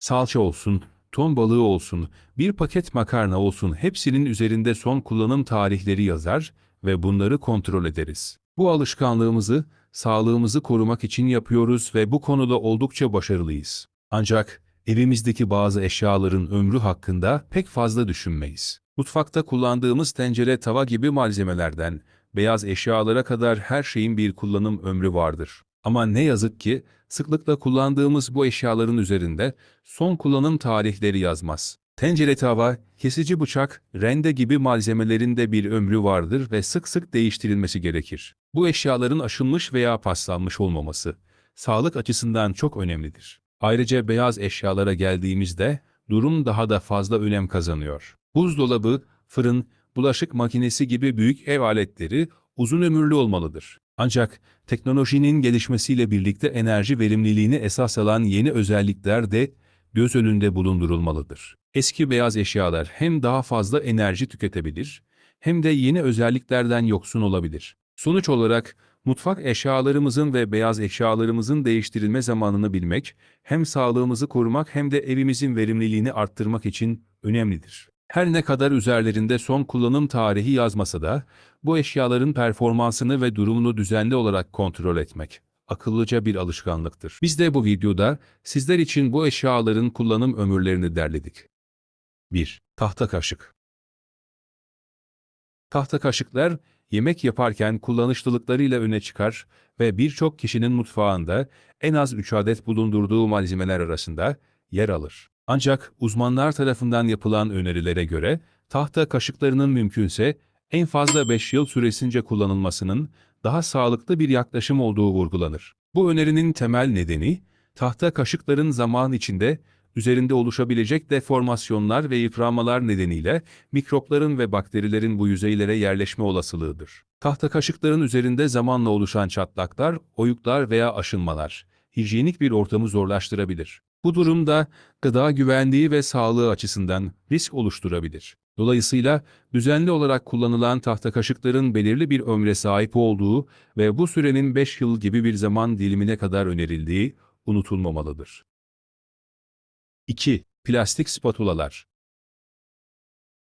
Salça olsun, ton balığı olsun, bir paket makarna olsun hepsinin üzerinde son kullanım tarihleri yazar ve bunları kontrol ederiz. Bu alışkanlığımızı, sağlığımızı korumak için yapıyoruz ve bu konuda oldukça başarılıyız. Ancak evimizdeki bazı eşyaların ömrü hakkında pek fazla düşünmeyiz. Mutfakta kullandığımız tencere, tava gibi malzemelerden beyaz eşyalara kadar her şeyin bir kullanım ömrü vardır. Ama ne yazık ki sıklıkla kullandığımız bu eşyaların üzerinde son kullanım tarihleri yazmaz. Tencere tava, kesici bıçak, rende gibi malzemelerin de bir ömrü vardır ve sık sık değiştirilmesi gerekir. Bu eşyaların aşınmış veya paslanmış olmaması, sağlık açısından çok önemlidir. Ayrıca beyaz eşyalara geldiğimizde durum daha da fazla önem kazanıyor. Buzdolabı, fırın, bulaşık makinesi gibi büyük ev aletleri uzun ömürlü olmalıdır. Ancak teknolojinin gelişmesiyle birlikte enerji verimliliğini esas alan yeni özellikler de göz önünde bulundurulmalıdır. Eski beyaz eşyalar hem daha fazla enerji tüketebilir hem de yeni özelliklerden yoksun olabilir. Sonuç olarak mutfak eşyalarımızın ve beyaz eşyalarımızın değiştirilme zamanını bilmek hem sağlığımızı korumak hem de evimizin verimliliğini arttırmak için önemlidir. Her ne kadar üzerlerinde son kullanım tarihi yazmasa da, bu eşyaların performansını ve durumunu düzenli olarak kontrol etmek akıllıca bir alışkanlıktır. Biz de bu videoda sizler için bu eşyaların kullanım ömürlerini derledik. 1. Tahta kaşık Tahta kaşıklar, yemek yaparken kullanışlılıklarıyla öne çıkar ve birçok kişinin mutfağında en az 3 adet bulundurduğu malzemeler arasında yer alır. Ancak uzmanlar tarafından yapılan önerilere göre tahta kaşıklarının mümkünse en fazla 5 yıl süresince kullanılmasının daha sağlıklı bir yaklaşım olduğu vurgulanır. Bu önerinin temel nedeni, tahta kaşıkların zaman içinde üzerinde oluşabilecek deformasyonlar ve yıpranmalar nedeniyle mikropların ve bakterilerin bu yüzeylere yerleşme olasılığıdır. Tahta kaşıkların üzerinde zamanla oluşan çatlaklar, oyuklar veya aşınmalar, hijyenik bir ortamı zorlaştırabilir. Bu durumda gıda güvenliği ve sağlığı açısından risk oluşturabilir. Dolayısıyla düzenli olarak kullanılan tahta kaşıkların belirli bir ömre sahip olduğu ve bu sürenin 5 yıl gibi bir zaman dilimine kadar önerildiği unutulmamalıdır. 2. Plastik spatulalar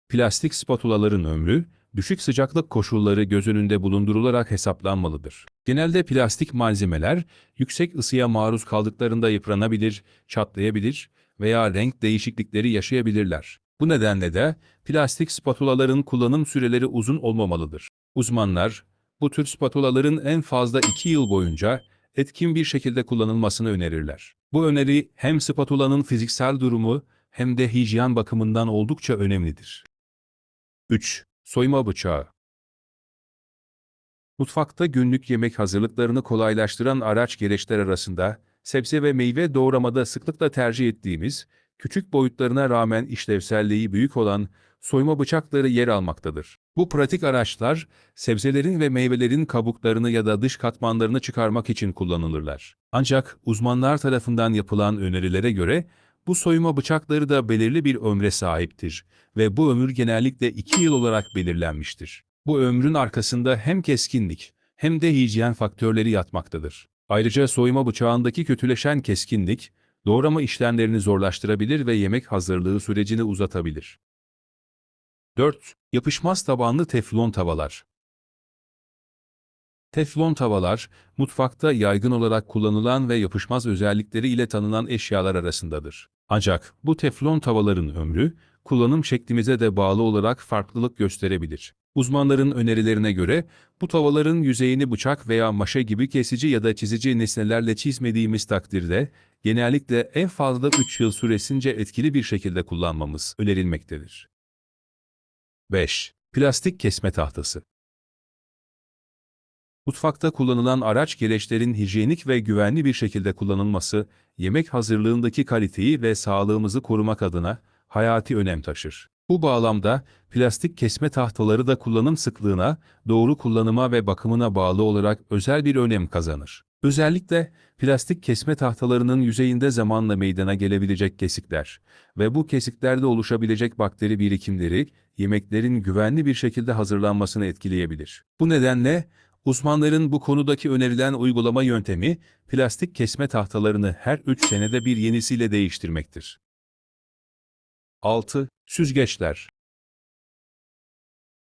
Plastik spatulaların ömrü, düşük sıcaklık koşulları göz önünde bulundurularak hesaplanmalıdır. Genelde plastik malzemeler, yüksek ısıya maruz kaldıklarında yıpranabilir, çatlayabilir veya renk değişiklikleri yaşayabilirler. Bu nedenle de plastik spatulaların kullanım süreleri uzun olmamalıdır. Uzmanlar, bu tür spatulaların en fazla 2 yıl boyunca etkin bir şekilde kullanılmasını önerirler. Bu öneri hem spatulanın fiziksel durumu hem de hijyen bakımından oldukça önemlidir. 3. Soyma bıçağı Mutfakta günlük yemek hazırlıklarını kolaylaştıran araç gereçler arasında, sebze ve meyve doğramada sıklıkla tercih ettiğimiz, küçük boyutlarına rağmen işlevselliği büyük olan soyma bıçakları yer almaktadır. Bu pratik araçlar, sebzelerin ve meyvelerin kabuklarını ya da dış katmanlarını çıkarmak için kullanılırlar. Ancak uzmanlar tarafından yapılan önerilere göre, bu soyma bıçakları da belirli bir ömre sahiptir ve bu ömür genellikle 2 yıl olarak belirlenmiştir. Bu ömrün arkasında hem keskinlik hem de hijyen faktörleri yatmaktadır. Ayrıca soyma bıçağındaki kötüleşen keskinlik, doğrama işlemlerini zorlaştırabilir ve yemek hazırlığı sürecini uzatabilir. 4. Yapışmaz tabanlı teflon tavalar. Teflon tavalar, mutfakta yaygın olarak kullanılan ve yapışmaz özellikleri ile tanınan eşyalar arasındadır. Ancak bu teflon tavaların ömrü, kullanım şeklimize de bağlı olarak farklılık gösterebilir. Uzmanların önerilerine göre, bu tavaların yüzeyini bıçak veya maşa gibi kesici ya da çizici nesnelerle çizmediğimiz takdirde, genellikle en fazla 3 yıl süresince etkili bir şekilde kullanmamız önerilmektedir. 5. Plastik kesme tahtası Mutfakta kullanılan araç gereçlerin hijyenik ve güvenli bir şekilde kullanılması, yemek hazırlığındaki kaliteyi ve sağlığımızı korumak adına hayati önem taşır. Bu bağlamda plastik kesme tahtaları da kullanım sıklığına, doğru kullanıma ve bakımına bağlı olarak özel bir önem kazanır. Özellikle plastik kesme tahtalarının yüzeyinde zamanla meydana gelebilecek kesikler ve bu kesiklerde oluşabilecek bakteri birikimleri yemeklerin güvenli bir şekilde hazırlanmasını etkileyebilir. Bu nedenle Uzmanların bu konudaki önerilen uygulama yöntemi, plastik kesme tahtalarını her 3 senede bir yenisiyle değiştirmektir. 6. Süzgeçler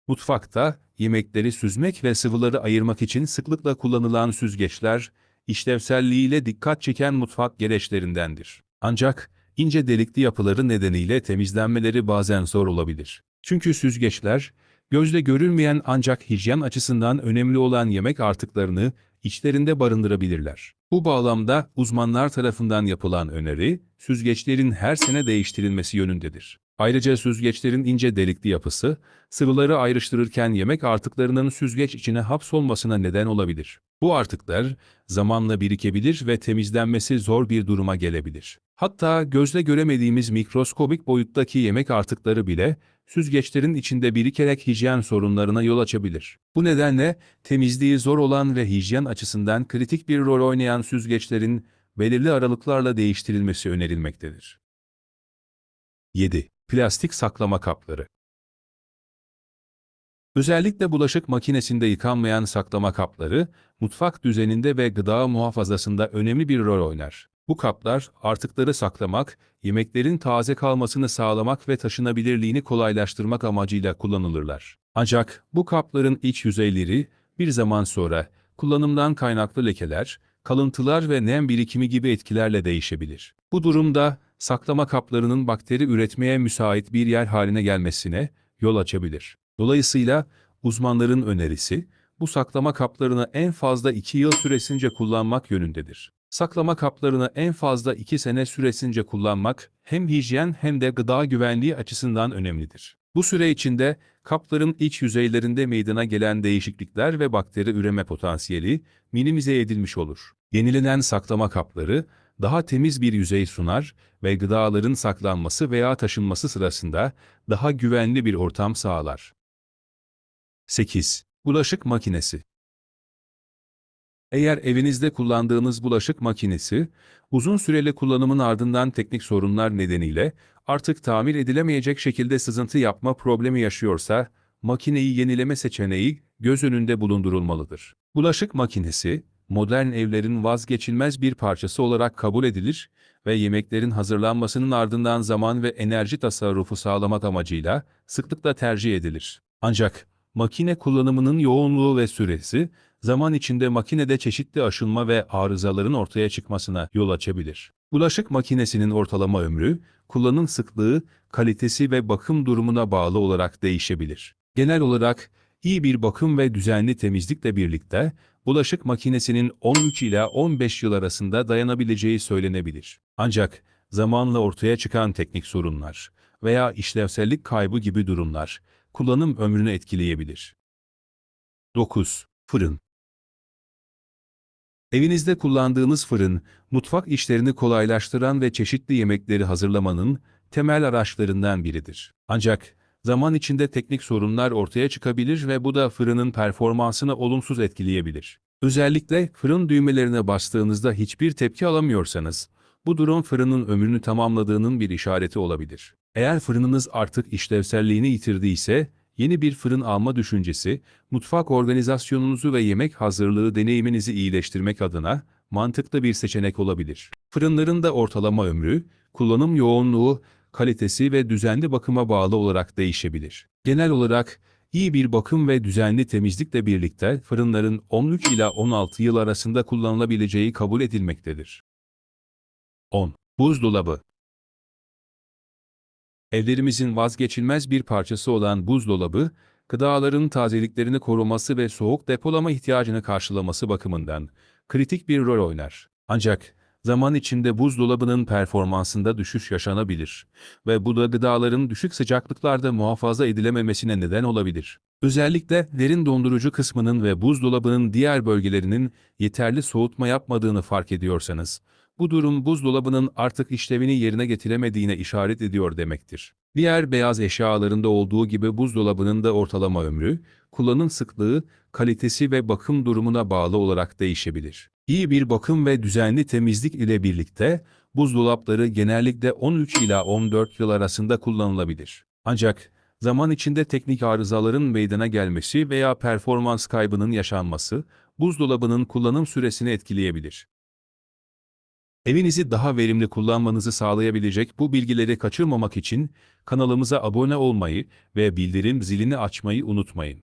Mutfakta, yemekleri süzmek ve sıvıları ayırmak için sıklıkla kullanılan süzgeçler, işlevselliğiyle dikkat çeken mutfak gereçlerindendir. Ancak, ince delikli yapıları nedeniyle temizlenmeleri bazen zor olabilir. Çünkü süzgeçler, gözle görülmeyen ancak hijyen açısından önemli olan yemek artıklarını içlerinde barındırabilirler. Bu bağlamda uzmanlar tarafından yapılan öneri, süzgeçlerin her sene değiştirilmesi yönündedir. Ayrıca süzgeçlerin ince delikli yapısı, sıvıları ayrıştırırken yemek artıklarının süzgeç içine hapsolmasına neden olabilir. Bu artıklar zamanla birikebilir ve temizlenmesi zor bir duruma gelebilir. Hatta gözle göremediğimiz mikroskobik boyuttaki yemek artıkları bile süzgeçlerin içinde birikerek hijyen sorunlarına yol açabilir. Bu nedenle temizliği zor olan ve hijyen açısından kritik bir rol oynayan süzgeçlerin belirli aralıklarla değiştirilmesi önerilmektedir. 7. Plastik saklama kapları Özellikle bulaşık makinesinde yıkanmayan saklama kapları, mutfak düzeninde ve gıda muhafazasında önemli bir rol oynar. Bu kaplar, artıkları saklamak, yemeklerin taze kalmasını sağlamak ve taşınabilirliğini kolaylaştırmak amacıyla kullanılırlar. Ancak bu kapların iç yüzeyleri, bir zaman sonra kullanımdan kaynaklı lekeler, kalıntılar ve nem birikimi gibi etkilerle değişebilir. Bu durumda, saklama kaplarının bakteri üretmeye müsait bir yer haline gelmesine yol açabilir. Dolayısıyla uzmanların önerisi, bu saklama kaplarını en fazla 2 yıl süresince kullanmak yönündedir. Saklama kaplarını en fazla 2 sene süresince kullanmak hem hijyen hem de gıda güvenliği açısından önemlidir. Bu süre içinde kapların iç yüzeylerinde meydana gelen değişiklikler ve bakteri üreme potansiyeli minimize edilmiş olur. Yenilenen saklama kapları daha temiz bir yüzey sunar ve gıdaların saklanması veya taşınması sırasında daha güvenli bir ortam sağlar. 8. Bulaşık makinesi Eğer evinizde kullandığınız bulaşık makinesi, uzun süreli kullanımın ardından teknik sorunlar nedeniyle artık tamir edilemeyecek şekilde sızıntı yapma problemi yaşıyorsa, makineyi yenileme seçeneği göz önünde bulundurulmalıdır. Bulaşık makinesi, modern evlerin vazgeçilmez bir parçası olarak kabul edilir ve yemeklerin hazırlanmasının ardından zaman ve enerji tasarrufu sağlamak amacıyla sıklıkla tercih edilir. Ancak makine kullanımının yoğunluğu ve süresi, zaman içinde makinede çeşitli aşınma ve arızaların ortaya çıkmasına yol açabilir. Bulaşık makinesinin ortalama ömrü, kullanım sıklığı, kalitesi ve bakım durumuna bağlı olarak değişebilir. Genel olarak, iyi bir bakım ve düzenli temizlikle birlikte, bulaşık makinesinin 13 ila 15 yıl arasında dayanabileceği söylenebilir. Ancak, zamanla ortaya çıkan teknik sorunlar veya işlevsellik kaybı gibi durumlar, kullanım ömrünü etkileyebilir. 9. Fırın Evinizde kullandığınız fırın, mutfak işlerini kolaylaştıran ve çeşitli yemekleri hazırlamanın temel araçlarından biridir. Ancak, zaman içinde teknik sorunlar ortaya çıkabilir ve bu da fırının performansını olumsuz etkileyebilir. Özellikle fırın düğmelerine bastığınızda hiçbir tepki alamıyorsanız, bu durum fırının ömrünü tamamladığının bir işareti olabilir. Eğer fırınınız artık işlevselliğini yitirdiyse, yeni bir fırın alma düşüncesi, mutfak organizasyonunuzu ve yemek hazırlığı deneyiminizi iyileştirmek adına mantıklı bir seçenek olabilir. Fırınların da ortalama ömrü, kullanım yoğunluğu, kalitesi ve düzenli bakıma bağlı olarak değişebilir. Genel olarak, iyi bir bakım ve düzenli temizlikle birlikte fırınların 13 ila 16 yıl arasında kullanılabileceği kabul edilmektedir. 10. Buzdolabı Evlerimizin vazgeçilmez bir parçası olan buzdolabı, gıdaların tazeliklerini koruması ve soğuk depolama ihtiyacını karşılaması bakımından kritik bir rol oynar. Ancak zaman içinde buzdolabının performansında düşüş yaşanabilir ve bu da gıdaların düşük sıcaklıklarda muhafaza edilememesine neden olabilir. Özellikle derin dondurucu kısmının ve buzdolabının diğer bölgelerinin yeterli soğutma yapmadığını fark ediyorsanız, bu durum buzdolabının artık işlevini yerine getiremediğine işaret ediyor demektir. Diğer beyaz eşyalarında olduğu gibi buzdolabının da ortalama ömrü, kullanım sıklığı, kalitesi ve bakım durumuna bağlı olarak değişebilir. İyi bir bakım ve düzenli temizlik ile birlikte buzdolapları genellikle 13 ila 14 yıl arasında kullanılabilir. Ancak Zaman içinde teknik arızaların meydana gelmesi veya performans kaybının yaşanması, buzdolabının kullanım süresini etkileyebilir. Evinizi daha verimli kullanmanızı sağlayabilecek bu bilgileri kaçırmamak için kanalımıza abone olmayı ve bildirim zilini açmayı unutmayın.